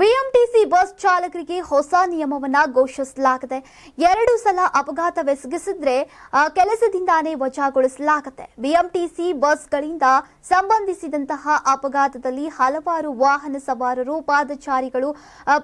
BMTC bus ಚಾಲಕರಿಗೆ ಹೊಸ ನಿಯಮವನ್ನ ಘೋಷಿಸಲಾಗಿದೆ ಎರಡು ಸಲ ಅಪಘಾತವೆಸಗಿಸಿದ್ರೆ ಕೆಲಸದಿಂದಾನೇ ವಜಾಗೊಳಿಸಲಾಗುತ್ತೆ. ಬಿಎಂಟಿಸಿ ಬಸ್ಗಳಿಂದ ಸಂಬಂಧಿಸಿದಂತಹ ಅಪಘಾತದಲ್ಲಿ ಹಲವಾರು ವಾಹನ ಸವಾರರು, ಪಾದಚಾರಿಗಳು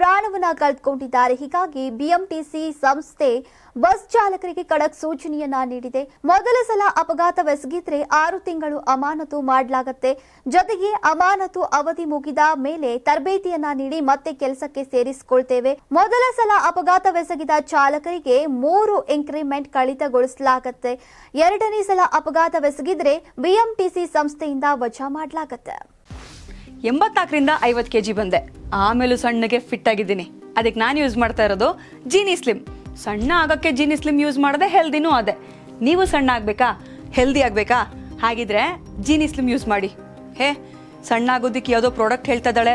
ಪ್ರಾಣವನ್ನು ಪ್ರಾಣವನ್ನ ಕಳೆದುಕೊಂಡಿದ್ದಾರೆ. ಹೀಗಾಗಿ ಬಿಎಂಟಿಸಿ ಸಂಸ್ಥೆ ಬಸ್ ಚಾಲಕರಿಗೆ ಕಡಕ್ ಸೂಚನೆಯನ್ನ ನೀಡಿದೆ. ಮೊದಲ ಸಲ ಅಪಘಾತವೆಸಗಿದ್ರೆ ಆರು ತಿಂಗಳು ಅಮಾನತು ಮಾಡಲಾಗುತ್ತೆ. ಜೊತೆಗೆ ಅಮಾನತು ಅವಧಿ ಮುಗಿದ ಮೇಲೆ ತರಬೇತಿಯನ್ನ ನೀಡಿ ಮತ್ತೆ ಕೆಲಸಕ್ಕೆ ಸೇರಿಸಿಕೊಳ್ತೇವೆ. ಮೊದಲ ಸಲ ಅಪಘಾತವೆಸಗಿದ ಚಾಲಕರಿಗೆ ಮೂರು ಇಂಕ್ರಿಮೆಂಟ್ ಕಡಿತಗೊಳಿಸಲಾಗುತ್ತೆ ಎರಡನೇ ಸಲ ಅಪಘಾತವೆಸಗಿದ್ರೆ ಬಿಎಂಟಿಸಿ ಸಂಸ್ಥೆಯಿಂದ ವಜಾ ಮಾಡಲಾಗತ್ತೆ. ಎಂಬತ್ನಾಲ್ಕರಿಂದ ಐವತ್ತು ಕೆಜಿ ಬಂದೆ. ಆಮೇಲೂ ಸಣ್ಣಗೆ ಫಿಟ್ ಆಗಿದ್ದೀನಿ. ಅದಕ್ಕೆ ನಾನು ಯೂಸ್ ಮಾಡ್ತಾ ಇರೋದು ಜೀನಿ ಸ್ಲಿಮ್ ಸಣ್ಣ ಆಗೋಕ್ಕೆ ಜೀನಿ ಸ್ಲಿಮ್ ಯೂಸ್ ಮಾಡದೆ ಹೆಲ್ದಿನೂ ಅದೇ. ನೀವು ಸಣ್ಣ ಆಗಬೇಕಾ? ಹೆಲ್ದಿ ಆಗಬೇಕಾ? ಹಾಗಿದ್ರೆ ಜೀನಿ ಸ್ಲಿಮ್ ಯೂಸ್ ಮಾಡಿ. ಹೇ, ಸಣ್ಣ ಆಗೋದಿಕ್ಕೆ ಯಾವುದೋ ಪ್ರಾಡಕ್ಟ್ ಹೇಳ್ತಾ ಇದ್ದಾಳೆ.